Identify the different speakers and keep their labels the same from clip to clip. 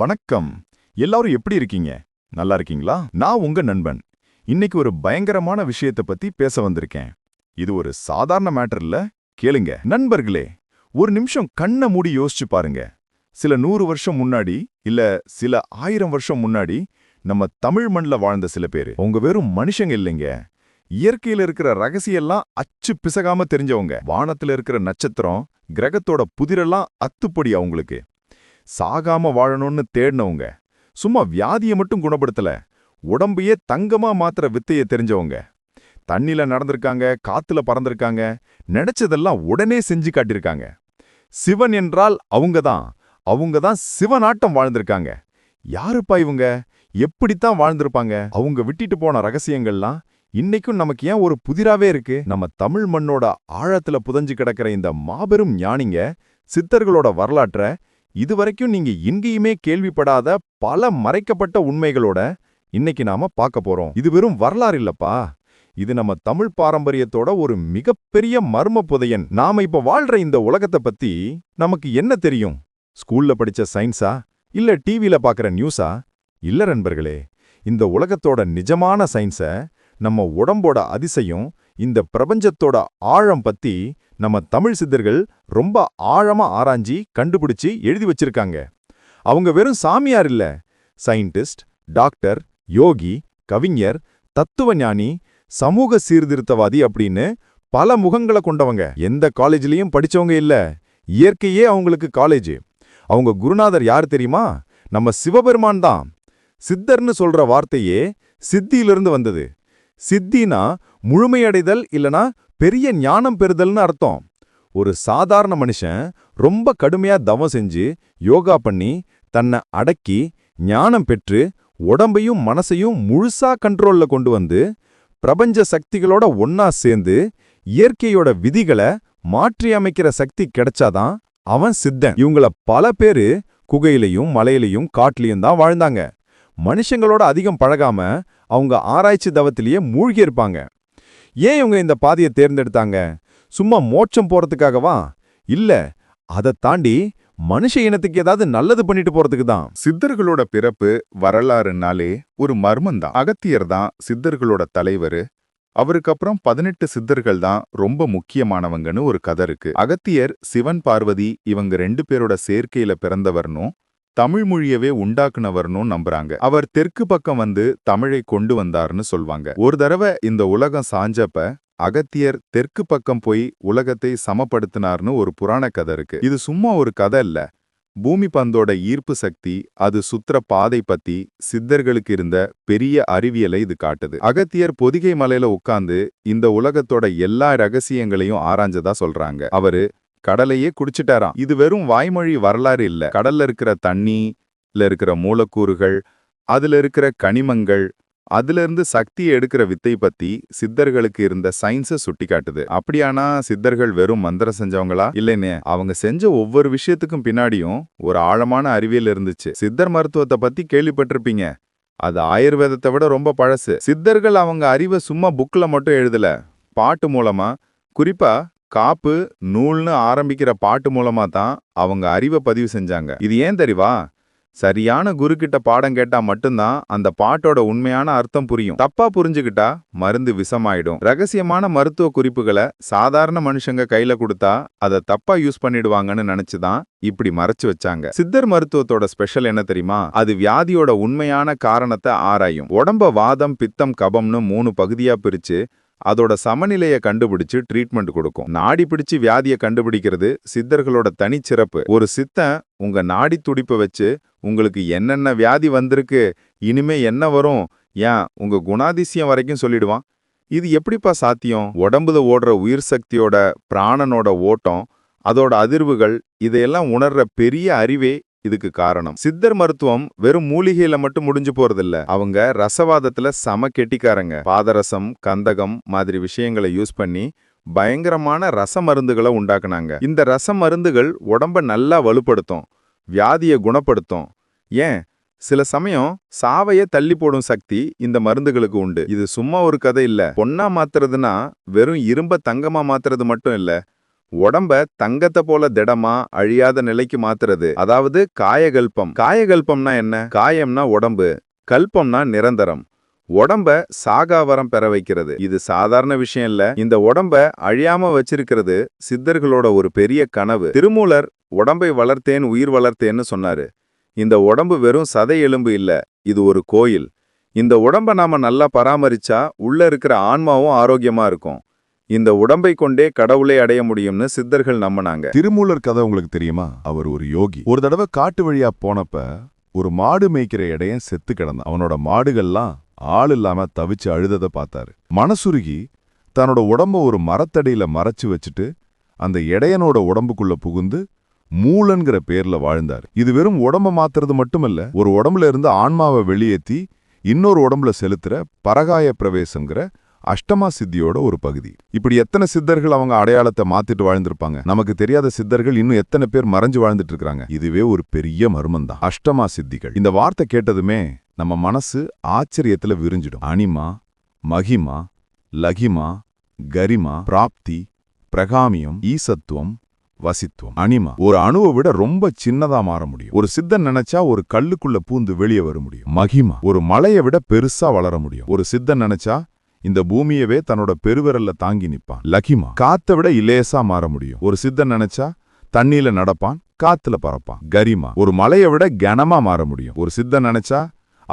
Speaker 1: வணக்கம் எல்லாரும் எப்படி இருக்கீங்க நல்லா இருக்கீங்களா நான் உங்க நண்பன் இன்னைக்கு ஒரு பயங்கரமான விஷயத்தை பத்தி பேச வந்திருக்கேன் இது ஒரு சாதாரண மேட்டர்ல கேளுங்க நண்பர்களே ஒரு நிமிஷம் கண்ணை மூடி யோசிச்சு பாருங்க சில நூறு வருஷம் முன்னாடி இல்ல சில ஆயிரம் வருஷம் முன்னாடி நம்ம தமிழ் மண்ணில் வாழ்ந்த சில பேர் உங்க வெறும் மனுஷங்க இல்லைங்க இயற்கையில் இருக்கிற ரகசியெல்லாம் அச்சு பிசகாம தெரிஞ்சவங்க வானத்தில் இருக்கிற நட்சத்திரம் கிரகத்தோட புதிரெல்லாம் அத்துப்படி அவங்களுக்கு சாகாம வாழணும்னு தேடினவங்க சும்மா வியாதியை மட்டும் குணப்படுத்தல உடம்பையே தங்கமா மாத்திர வித்தையை தெரிஞ்சவங்க தண்ணியில நடந்திருக்காங்க காத்துல பறந்திருக்காங்க நினைச்சதெல்லாம் உடனே செஞ்சு காட்டியிருக்காங்க சிவன் என்றால் அவங்க தான் அவங்க தான் சிவநாட்டம் வாழ்ந்திருக்காங்க யாருப்பா இவங்க எப்படித்தான் வாழ்ந்திருப்பாங்க அவங்க விட்டுட்டு போன ரகசியங்கள்லாம் இன்னைக்கும் நமக்கு ஏன் ஒரு புதிராவே இருக்கு நம்ம தமிழ் மண்ணோட ஆழத்துல புதஞ்சு கிடக்கிற இந்த மாபெரும் ஞானிங்க சித்தர்களோட வரலாற்றை இதுவரைக்கும் நீங்க எங்கேயுமே கேள்விப்படாத பல மறைக்கப்பட்ட உண்மைகளோட இன்னைக்கு நாம பார்க்க போறோம் இது வெறும் வரலாறு இல்லப்பா இது நம்ம தமிழ் பாரம்பரியத்தோட ஒரு மிகப்பெரிய மர்ம புதையன் நாம இப்ப வாழ்ற இந்த உலகத்தை பத்தி நமக்கு என்ன தெரியும் ஸ்கூல்ல படிச்ச சயின்ஸா இல்ல டிவியில பாக்குற நியூஸா இல்ல நண்பர்களே இந்த உலகத்தோட நிஜமான சயின்ஸ நம்ம உடம்போட அதிசயம் இந்த பிரபஞ்சத்தோட ஆழம் பத்தி நம்ம தமிழ் சித்தர்கள் ரொம்ப ஆழமா ஆராய்ஞ்சி கண்டுபிடிச்சு எழுதி வச்சிருக்காங்க அவங்க வெறும் சாமியார் இல்ல சயின்டிஸ்ட் டாக்டர் யோகி கவிஞர் தத்துவ ஞானி சமூக சீர்திருத்தவாதி அப்படின்னு பல முகங்களை கொண்டவங்க எந்த காலேஜ்லயும் படிச்சவங்க இல்ல இயற்கையே அவங்களுக்கு காலேஜ் அவங்க குருநாதர் யார் தெரியுமா நம்ம சிவபெருமான் தான் சித்தர்னு சொல்ற வார்த்தையே சித்தியிலிருந்து வந்தது சித்தினா முழுமையடைதல் இல்லனா பெரிய ஞானம் பெறுதல்னு அர்த்தம் ஒரு சாதாரண மனுஷன் ரொம்ப கடுமையா தவம் செஞ்சு யோகா பண்ணி தன்னை அடக்கி ஞானம் பெற்று உடம்பையும் மனசையும் முழுசா கண்ட்ரோல்ல கொண்டு வந்து பிரபஞ்ச சக்திகளோட ஒன்னா சேர்ந்து இயற்கையோட விதிகளை மாற்றி அமைக்கிற சக்தி கிடைச்சாதான் அவன் சித்தன் இவங்கள பல பேரு குகையிலையும் மலையிலையும் காட்டிலையும் தான் வாழ்ந்தாங்க மனுஷங்களோட அதிகம் பழகாம அவங்க ஆராய்ச்சி தவத்திலேயே மூழ்கி இருப்பாங்க ஏன் இவங்க இந்த பாதையை தேர்ந்தெடுத்தாங்க சும்மா மோட்சம் போறதுக்காகவா இல்ல அதை தாண்டி மனுஷ இனத்துக்கு ஏதாவது நல்லது பண்ணிட்டு போறதுக்கு தான் சித்தர்களோட பிறப்பு வரலாறுனாலே ஒரு மர்மம் தான் அகத்தியர் தான் சித்தர்களோட தலைவர் அவருக்கு அப்புறம் பதினெட்டு சித்தர்கள் தான் ரொம்ப முக்கியமானவங்கன்னு ஒரு கதை இருக்கு அகத்தியர் சிவன் பார்வதி இவங்க ரெண்டு பேரோட சேர்க்கையில பிறந்தவர்னும் தமிழ் மொழியவே உண்டாக்குனவர்னு நம்புறாங்க அவர் தெற்கு பக்கம் வந்து தமிழை கொண்டு வந்தார்னு சொல்வாங்க ஒரு தடவை இந்த உலகம் சாஞ்சப்ப அகத்தியர் தெற்கு பக்கம் போய் உலகத்தை சமப்படுத்தினார்னு ஒரு புராண கதை இருக்கு இது சும்மா ஒரு கதை இல்ல பூமி பந்தோட ஈர்ப்பு சக்தி அது சுற்ற பாதை பத்தி சித்தர்களுக்கு இருந்த பெரிய அறிவியலை இது காட்டுது அகத்தியர் பொதிகை மலையில உட்கார்ந்து இந்த உலகத்தோட எல்லா ரகசியங்களையும் ஆராய்ஞ்சதா சொல்றாங்க அவரு கடலையே குடிச்சிட்டாராம் இது வெறும் வாய்மொழி வரலாறு இல்ல கடல்ல இருக்கிற தண்ணில இருக்கிற மூலக்கூறுகள் அதுல இருக்கிற கனிமங்கள் அதுல இருந்து சக்தியை எடுக்கிற வித்தை பத்தி சித்தர்களுக்கு இருந்த சயின்ஸை சுட்டி காட்டுது அப்படியானா சித்தர்கள் வெறும் மந்திரம் செஞ்சவங்களா இல்லைன்னு அவங்க செஞ்ச ஒவ்வொரு விஷயத்துக்கும் பின்னாடியும் ஒரு ஆழமான அறிவியல் இருந்துச்சு சித்தர் மருத்துவத்தை பத்தி கேள்விப்பட்டிருப்பீங்க அது ஆயுர்வேதத்தை விட ரொம்ப பழசு சித்தர்கள் அவங்க அறிவை சும்மா புக்கில் மட்டும் எழுதல பாட்டு மூலமா குறிப்பா காப்பு நூல்னு ஆரம்பிக்கிற பாட்டு மூலமா தான் அவங்க அறிவை பதிவு செஞ்சாங்க இது ஏன் தெரிவா சரியான குரு கிட்ட பாடம் கேட்டா மட்டும்தான் அந்த பாட்டோட உண்மையான அர்த்தம் புரியும் தப்பா புரிஞ்சுக்கிட்டா மருந்து விஷமாயிடும் ரகசியமான மருத்துவ குறிப்புகளை சாதாரண மனுஷங்க கையில கொடுத்தா அதை தப்பா யூஸ் பண்ணிடுவாங்கன்னு நினைச்சுதான் இப்படி மறைச்சு வச்சாங்க சித்தர் மருத்துவத்தோட ஸ்பெஷல் என்ன தெரியுமா அது வியாதியோட உண்மையான காரணத்தை ஆராயும் உடம்ப வாதம் பித்தம் கபம்னு மூணு பகுதியா பிரிச்சு அதோட சமநிலையை கண்டுபிடிச்சு ட்ரீட்மெண்ட் கொடுக்கும் நாடி பிடிச்சு வியாதியை கண்டுபிடிக்கிறது சித்தர்களோட தனிச்சிறப்பு ஒரு சித்தன் உங்க நாடி துடிப்பை வச்சு உங்களுக்கு என்னென்ன வியாதி வந்திருக்கு இனிமே என்ன வரும் ஏன் உங்க குணாதிசயம் வரைக்கும் சொல்லிடுவான் இது எப்படிப்பா சாத்தியம் உடம்புல ஓடுற உயிர் சக்தியோட பிராணனோட ஓட்டம் அதோட அதிர்வுகள் இதையெல்லாம் உணர்ற பெரிய அறிவே இதுக்கு காரணம் சித்தர் மருத்துவம் வெறும் மூலிகையில மட்டும் முடிஞ்சு போறதில்ல அவங்க ரசவாதத்துல சம கெட்டிக்காரங்க பாதரசம் கந்தகம் மாதிரி விஷயங்களை யூஸ் பண்ணி பயங்கரமான ரச மருந்துகளை உண்டாக்குனாங்க இந்த ரச மருந்துகள் உடம்ப நல்லா வலுப்படுத்தும் வியாதியை குணப்படுத்தும் ஏன் சில சமயம் சாவைய தள்ளி போடும் சக்தி இந்த மருந்துகளுக்கு உண்டு இது சும்மா ஒரு கதை இல்ல பொன்னா மாத்துறதுன்னா வெறும் இரும்ப தங்கமா மாத்துறது மட்டும் இல்லை உடம்ப தங்கத்தை போல திடமா அழியாத நிலைக்கு மாத்துறது அதாவது காயகல்பம் காயகல்பம்னா என்ன காயம்னா உடம்பு கல்பம்னா நிரந்தரம் உடம்ப சாகாவரம் பெற வைக்கிறது இது சாதாரண விஷயம் இல்ல இந்த உடம்ப அழியாம வச்சிருக்கிறது சித்தர்களோட ஒரு பெரிய கனவு திருமூலர் உடம்பை வளர்த்தேன் உயிர் வளர்த்தேன்னு சொன்னாரு இந்த உடம்பு வெறும் சதை எலும்பு இல்ல இது ஒரு கோயில் இந்த உடம்ப நாம நல்லா பராமரிச்சா உள்ள இருக்கிற ஆன்மாவும் ஆரோக்கியமா இருக்கும் இந்த உடம்பை கொண்டே கடவுளை அடைய முடியும்னு சித்தர்கள் நம்பினாங்க
Speaker 2: திருமூலர் கதை உங்களுக்கு தெரியுமா அவர் ஒரு யோகி ஒரு தடவை காட்டு வழியா போனப்ப ஒரு மாடு மேய்க்கிற இடையன் செத்து கிடந்தான் அவனோட மாடுகள்லாம் ஆள் இல்லாம தவிச்சு அழுததை பார்த்தாரு மனசுருகி தன்னோட உடம்ப ஒரு மரத்தடியில மறைச்சு வச்சுட்டு அந்த இடையனோட உடம்புக்குள்ள புகுந்து மூலன்கிற பேர்ல வாழ்ந்தார் இது வெறும் உடம்ப மாத்துறது மட்டுமல்ல ஒரு உடம்புல இருந்து ஆன்மாவை வெளியேற்றி இன்னொரு உடம்புல செலுத்துற பரகாய பிரவேசங்கிற அஷ்டமா சித்தியோட ஒரு பகுதி இப்படி எத்தனை சித்தர்கள் அவங்க அடையாளத்தை மாத்திட்டு வாழ்ந்திருப்பாங்க நமக்கு தெரியாத சித்தர்கள் இன்னும் எத்தனை பேர் மறைஞ்சு வாழ்ந்துட்டு இருக்காங்க இதுவே ஒரு பெரிய மர்மம் தான் அஷ்டமா சித்திகள் இந்த வார்த்தை கேட்டதுமே நம்ம மனசு ஆச்சரியத்துல விரிஞ்சிடும் அனிமா மகிமா லகிமா கரிமா பிராப்தி பிரகாமியம் ஈசத்துவம் வசித்துவம் அனிமா ஒரு அணுவை விட ரொம்ப சின்னதா மாற முடியும் ஒரு சித்தன் நினைச்சா ஒரு கல்லுக்குள்ள பூந்து வெளியே வர முடியும் மகிமா ஒரு மலையை விட பெருசா வளர முடியும் ஒரு சித்தன் நினைச்சா இந்த பூமியவே தன்னோட பெருவிரல்ல தாங்கி நிற்பான் லகிமா காத்த விட இலேசா மாற முடியும் ஒரு சித்தன் நினைச்சா தண்ணியில நடப்பான் காத்துல பறப்பான் கரிமா ஒரு மலையை விட கனமா மாற முடியும் ஒரு சித்தன் நினைச்சா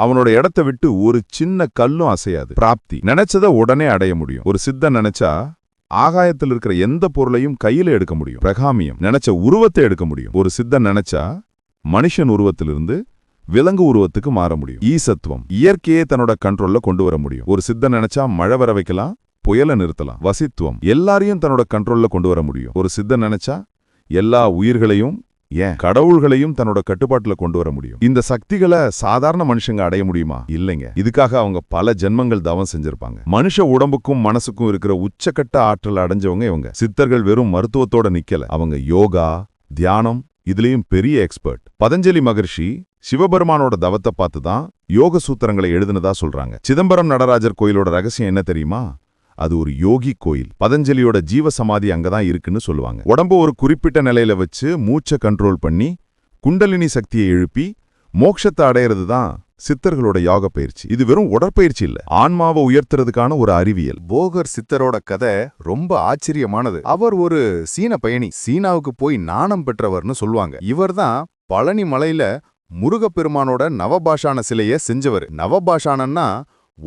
Speaker 2: அவனோட இடத்த விட்டு ஒரு சின்ன கல்லும் அசையாது பிராப்தி நினைச்சத உடனே அடைய முடியும் ஒரு சித்தன் நினைச்சா ஆகாயத்தில் இருக்கிற எந்த பொருளையும் கையில எடுக்க முடியும் பிரகாமியம் நினைச்ச உருவத்தை எடுக்க முடியும் ஒரு சித்தன் நினைச்சா மனுஷன் உருவத்திலிருந்து விலங்கு உருவத்துக்கு மாற முடியும் ஈசத்துவம் இயற்கையை தன்னோட கண்ட்ரோல்ல கொண்டு வர முடியும் ஒரு சித்த நினைச்சா மழை வர வைக்கலாம் புயலை நிறுத்தலாம் வசித்துவம் எல்லாரையும் தன்னோட கண்ட்ரோல்ல கொண்டு வர முடியும் ஒரு சித்த நினைச்சா எல்லா உயிர்களையும் ஏன் கடவுள்களையும் தன்னோட கட்டுப்பாட்டுல கொண்டு வர முடியும் இந்த சக்திகளை சாதாரண மனுஷங்க அடைய முடியுமா இல்லைங்க இதுக்காக அவங்க பல ஜென்மங்கள் தவம் செஞ்சிருப்பாங்க மனுஷ உடம்புக்கும் மனசுக்கும் இருக்கிற உச்சக்கட்ட ஆற்றல் அடைஞ்சவங்க இவங்க சித்தர்கள் வெறும் மருத்துவத்தோட நிக்கல அவங்க யோகா தியானம் இதுலயும் பெரிய எக்ஸ்பர்ட் பதஞ்சலி மகர்ஷி சிவபெருமானோட தவத்தை பார்த்து தான் யோக சூத்திரங்களை எழுதுனதா சொல்றாங்க சிதம்பரம் நடராஜர் கோயிலோட ரகசியம் என்ன தெரியுமா அது ஒரு யோகி கோயில் பதஞ்சலியோட ஜீவ சமாதி அங்கதான் இருக்குன்னு சொல்லுவாங்க உடம்பு ஒரு குறிப்பிட்ட நிலையில வச்சு மூச்சை கண்ட்ரோல் பண்ணி குண்டலினி சக்தியை எழுப்பி மோட்சத்தை அடையிறது தான் சித்தர்களோட யோக பயிற்சி இது வெறும் உடற்பயிற்சி இல்ல ஆன்மாவை உயர்த்துறதுக்கான ஒரு அறிவியல்
Speaker 3: போகர் சித்தரோட கதை ரொம்ப ஆச்சரியமானது அவர் ஒரு சீன பயணி சீனாவுக்கு போய் நாணம் பெற்றவர்னு சொல்லுவாங்க இவர் தான் பழனி மலையில முருகப்பெருமானோட நவபாஷான சிலையை செஞ்சவர் நவபாஷானன்னா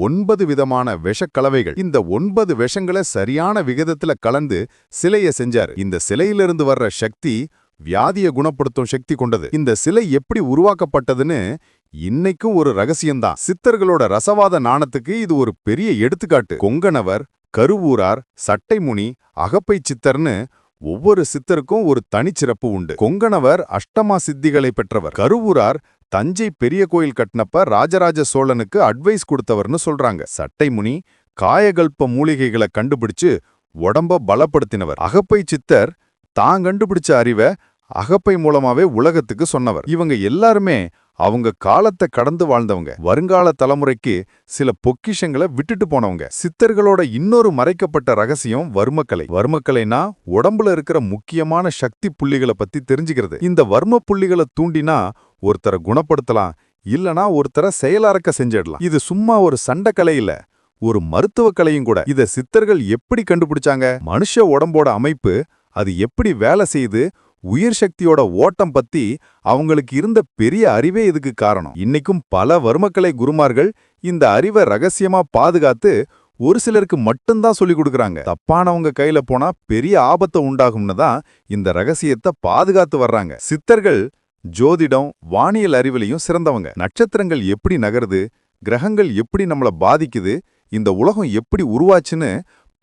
Speaker 3: ஒன்பது விதமான விஷக்கலவைகள் இந்த ஒன்பது விஷங்களை சரியான விகிதத்துல கலந்து சிலையை செஞ்சார் இந்த சிலையிலிருந்து வர்ற சக்தி வியாதியை குணப்படுத்தும் சக்தி கொண்டது இந்த சிலை எப்படி உருவாக்கப்பட்டதுன்னு இன்னைக்கும் ஒரு ரகசியம்தான் சித்தர்களோட ரசவாத நாணத்துக்கு இது ஒரு பெரிய எடுத்துக்காட்டு கொங்கணவர் கருவூரார் சட்டைமுனி அகப்பை சித்தர்னு ஒவ்வொரு சித்தருக்கும் ஒரு தனிச்சிறப்பு உண்டு கொங்கணவர் அஷ்டமா சித்திகளை பெற்றவர் கருவூரார் தஞ்சை பெரிய கோயில் கட்டினப்ப ராஜராஜ சோழனுக்கு அட்வைஸ் கொடுத்தவர்னு சொல்றாங்க சட்டைமுனி காயகல்ப மூலிகைகளை கண்டுபிடிச்சு உடம்ப பலப்படுத்தினவர் அகப்பை சித்தர் தான் கண்டுபிடிச்ச அறிவை அகப்பை மூலமாவே உலகத்துக்கு சொன்னவர் இவங்க எல்லாருமே அவங்க காலத்தை கடந்து வாழ்ந்தவங்க வருங்கால தலைமுறைக்கு சில பொக்கிஷங்களை விட்டுட்டு போனவங்க சித்தர்களோட இன்னொரு மறைக்கப்பட்ட ரகசியம் வர்மக்கலை வர்மக்கலைனா உடம்புல இருக்கிற முக்கியமான சக்தி புள்ளிகளை பத்தி தெரிஞ்சுக்கிறது இந்த வர்ம புள்ளிகளை தூண்டினா ஒருத்தரை குணப்படுத்தலாம் இல்லனா ஒருத்தரை செயலாறக்க செஞ்சிடலாம் இது சும்மா ஒரு சண்டக்கலை இல்ல ஒரு மருத்துவ கலையும் கூட இத சித்தர்கள் எப்படி கண்டுபிடிச்சாங்க மனுஷ உடம்போட அமைப்பு அது எப்படி வேலை செய்து உயிர் சக்தியோட ஓட்டம் பத்தி அவங்களுக்கு இருந்த பெரிய அறிவே இதுக்கு காரணம் இன்னைக்கும் பல வர்மக்கலை குருமார்கள் இந்த அறிவை ரகசியமா பாதுகாத்து ஒரு சிலருக்கு மட்டும்தான் சொல்லிக் கொடுக்குறாங்க தப்பானவங்க கையில போனா பெரிய ஆபத்தை உண்டாகும்னு தான் இந்த ரகசியத்தை பாதுகாத்து வர்றாங்க சித்தர்கள் ஜோதிடம் வானியல் அறிவிலையும் சிறந்தவங்க நட்சத்திரங்கள் எப்படி நகருது கிரகங்கள் எப்படி நம்மளை பாதிக்குது இந்த உலகம் எப்படி உருவாச்சுன்னு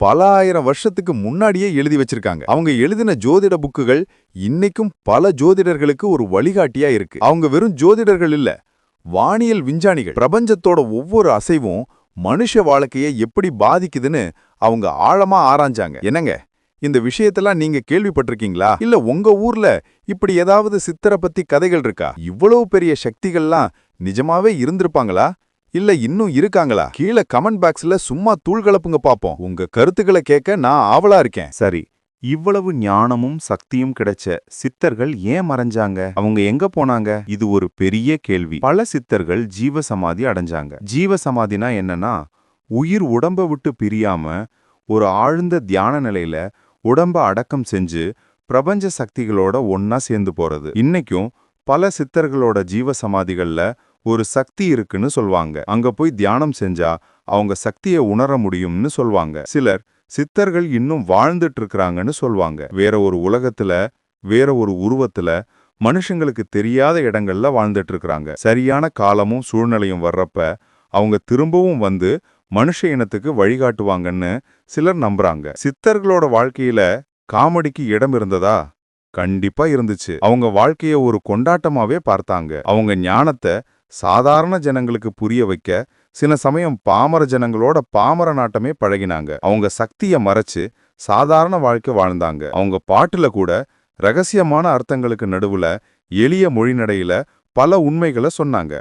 Speaker 3: பல ஆயிரம் வருஷத்துக்கு முன்னாடியே எழுதி வச்சிருக்காங்க அவங்க எழுதின ஜோதிட புக்குகள் இன்னைக்கும் பல ஜோதிடர்களுக்கு ஒரு வழிகாட்டியா இருக்கு அவங்க வெறும் ஜோதிடர்கள் இல்ல வானியல் விஞ்ஞானிகள் பிரபஞ்சத்தோட ஒவ்வொரு அசைவும் மனுஷ வாழ்க்கையை எப்படி பாதிக்குதுன்னு அவங்க ஆழமா ஆராய்ஞ்சாங்க என்னங்க இந்த விஷயத்தெல்லாம் நீங்க கேள்விப்பட்டிருக்கீங்களா இல்ல உங்க ஊர்ல இப்படி ஏதாவது சித்தரை பத்தி கதைகள் இருக்கா இவ்வளவு பெரிய சக்திகள்லாம் நிஜமாவே இருந்திருப்பாங்களா இல்ல இன்னும் இருக்காங்களா கீழே கமெண்ட் பாக்ஸ்ல சும்மா தூள் கலப்புங்க பாப்போம் உங்க கருத்துக்களை கேட்க நான் ஆவலா இருக்கேன்
Speaker 4: சரி இவ்வளவு ஞானமும் சக்தியும் கிடைச்ச சித்தர்கள் ஏன் மறைஞ்சாங்க அவங்க எங்க போனாங்க இது ஒரு பெரிய கேள்வி பல சித்தர்கள் ஜீவ சமாதி அடைஞ்சாங்க ஜீவ சமாதினா என்னன்னா உயிர் உடம்ப விட்டு பிரியாம ஒரு ஆழ்ந்த தியான நிலையில உடம்ப அடக்கம் செஞ்சு பிரபஞ்ச சக்திகளோட ஒன்னா சேர்ந்து போறது இன்னைக்கும் பல சித்தர்களோட ஜீவ சமாதிகள்ல ஒரு சக்தி இருக்குன்னு சொல்வாங்க அங்க போய் தியானம் செஞ்சா அவங்க சக்தியை உணர முடியும்னு சொல்வாங்க சிலர் சித்தர்கள் இன்னும் வாழ்ந்துட்டு இருக்கிறாங்கன்னு சொல்வாங்க வேற ஒரு உலகத்துல வேற ஒரு உருவத்துல மனுஷங்களுக்கு தெரியாத இடங்கள்ல வாழ்ந்துட்டு இருக்கிறாங்க சரியான காலமும் சூழ்நிலையும் வர்றப்ப அவங்க திரும்பவும் வந்து மனுஷ இனத்துக்கு வழிகாட்டுவாங்கன்னு சிலர் நம்புறாங்க சித்தர்களோட வாழ்க்கையில காமெடிக்கு இடம் இருந்ததா கண்டிப்பா இருந்துச்சு அவங்க வாழ்க்கைய ஒரு கொண்டாட்டமாவே பார்த்தாங்க அவங்க ஞானத்தை சாதாரண ஜனங்களுக்கு புரிய வைக்க சில சமயம் பாமர ஜனங்களோட பாமர நாட்டமே பழகினாங்க அவங்க சக்தியை மறைச்சு சாதாரண வாழ்க்கை வாழ்ந்தாங்க அவங்க பாட்டுல கூட ரகசியமான அர்த்தங்களுக்கு நடுவுல எளிய மொழிநடையில பல உண்மைகளை சொன்னாங்க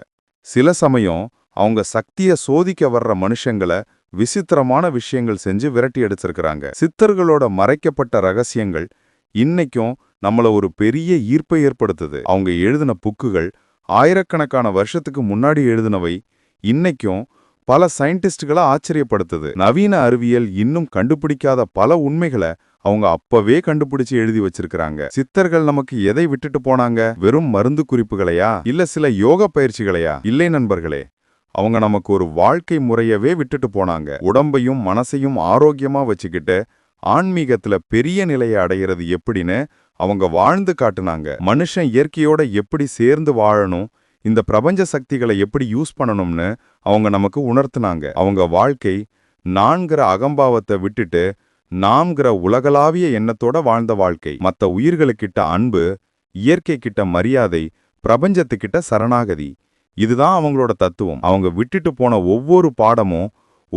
Speaker 4: சில சமயம் அவங்க சக்தியை சோதிக்க வர்ற மனுஷங்களை விசித்திரமான விஷயங்கள் செஞ்சு விரட்டி எடுத்திருக்கிறாங்க சித்தர்களோட மறைக்கப்பட்ட ரகசியங்கள் இன்னைக்கும் நம்மள ஒரு பெரிய ஈர்ப்பை ஏற்படுத்துது அவங்க எழுதின புக்குகள் ஆயிரக்கணக்கான வருஷத்துக்கு முன்னாடி எழுதினவை இன்னைக்கும் பல சயின்டிஸ்டுகளை ஆச்சரியப்படுத்துது நவீன அறிவியல் இன்னும் கண்டுபிடிக்காத பல உண்மைகளை அவங்க அப்பவே கண்டுபிடிச்சு எழுதி வச்சிருக்கிறாங்க சித்தர்கள் நமக்கு எதை விட்டுட்டு போனாங்க வெறும் மருந்து குறிப்புகளையா இல்ல சில யோக பயிற்சிகளையா இல்லை நண்பர்களே அவங்க நமக்கு ஒரு வாழ்க்கை முறையவே விட்டுட்டு போனாங்க உடம்பையும் மனசையும் ஆரோக்கியமா வச்சுக்கிட்டு ஆன்மீகத்துல பெரிய நிலையை அடையிறது எப்படின்னு அவங்க வாழ்ந்து காட்டுனாங்க மனுஷன் இயற்கையோட எப்படி சேர்ந்து வாழணும் இந்த பிரபஞ்ச சக்திகளை எப்படி யூஸ் பண்ணணும்னு அவங்க நமக்கு உணர்த்துனாங்க அவங்க வாழ்க்கை நான்கிற அகம்பாவத்தை விட்டுட்டு நாம்கிற உலகளாவிய எண்ணத்தோட வாழ்ந்த வாழ்க்கை மற்ற உயிர்களுக்கிட்ட அன்பு இயற்கை கிட்ட மரியாதை பிரபஞ்சத்துக்கிட்ட சரணாகதி இதுதான் அவங்களோட தத்துவம் அவங்க விட்டுட்டு போன ஒவ்வொரு பாடமும்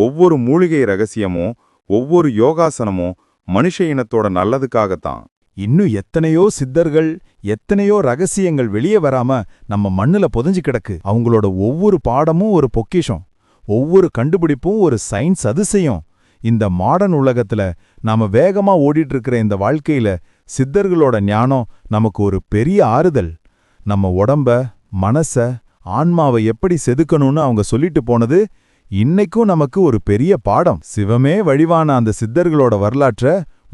Speaker 4: ஒவ்வொரு மூலிகை ரகசியமும் ஒவ்வொரு யோகாசனமும் மனுஷ இனத்தோட நல்லதுக்காகத்தான்
Speaker 5: இன்னும் எத்தனையோ சித்தர்கள் எத்தனையோ ரகசியங்கள் வெளியே வராம நம்ம மண்ணுல புதஞ்சு கிடக்கு அவங்களோட ஒவ்வொரு பாடமும் ஒரு பொக்கிஷம் ஒவ்வொரு கண்டுபிடிப்பும் ஒரு சயின்ஸ் அதிசயம் இந்த மாடர்ன் உலகத்துல நாம வேகமா ஓடிட்டு இருக்கிற இந்த வாழ்க்கையில சித்தர்களோட ஞானம் நமக்கு ஒரு பெரிய ஆறுதல் நம்ம உடம்ப மனச ஆன்மாவை எப்படி செதுக்கணும்னு அவங்க சொல்லிட்டு போனது இன்னைக்கும் நமக்கு ஒரு பெரிய பாடம் சிவமே வழிவான அந்த சித்தர்களோட வரலாற்ற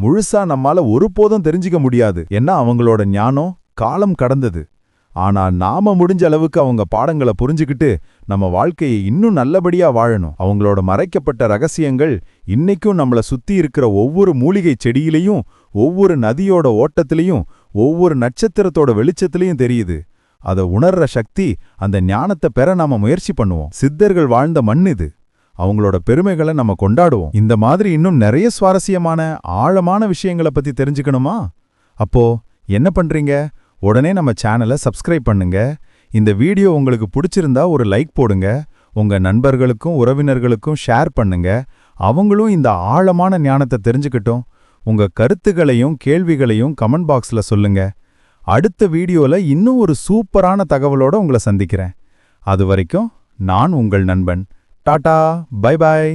Speaker 5: முழுசா நம்மால ஒருபோதும் தெரிஞ்சிக்க முடியாது என்ன அவங்களோட ஞானம் காலம் கடந்தது ஆனா நாம முடிஞ்ச அளவுக்கு அவங்க பாடங்களை புரிஞ்சுக்கிட்டு நம்ம வாழ்க்கையை இன்னும் நல்லபடியா வாழணும் அவங்களோட மறைக்கப்பட்ட ரகசியங்கள் இன்னைக்கும் நம்மள சுத்தி இருக்கிற ஒவ்வொரு மூலிகை செடியிலையும் ஒவ்வொரு நதியோட ஓட்டத்திலையும் ஒவ்வொரு நட்சத்திரத்தோட வெளிச்சத்திலையும் தெரியுது அதை உணர்ற சக்தி அந்த ஞானத்தை பெற நாம முயற்சி பண்ணுவோம் சித்தர்கள் வாழ்ந்த மண் இது அவங்களோட பெருமைகளை நம்ம கொண்டாடுவோம் இந்த மாதிரி இன்னும் நிறைய சுவாரஸ்யமான ஆழமான விஷயங்களை பத்தி தெரிஞ்சுக்கணுமா அப்போ என்ன பண்றீங்க உடனே நம்ம சேனலை சப்ஸ்கிரைப் பண்ணுங்க இந்த வீடியோ உங்களுக்கு பிடிச்சிருந்தா ஒரு லைக் போடுங்க உங்க நண்பர்களுக்கும் உறவினர்களுக்கும் ஷேர் பண்ணுங்க அவங்களும் இந்த ஆழமான ஞானத்தை தெரிஞ்சுக்கிட்டோம் உங்க கருத்துகளையும் கேள்விகளையும் கமெண்ட் பாக்ஸ்ல சொல்லுங்க அடுத்த வீடியோல இன்னும் ஒரு சூப்பரான தகவலோட உங்களை சந்திக்கிறேன் அது வரைக்கும் நான் உங்கள் நண்பன் டாடா பை பாய்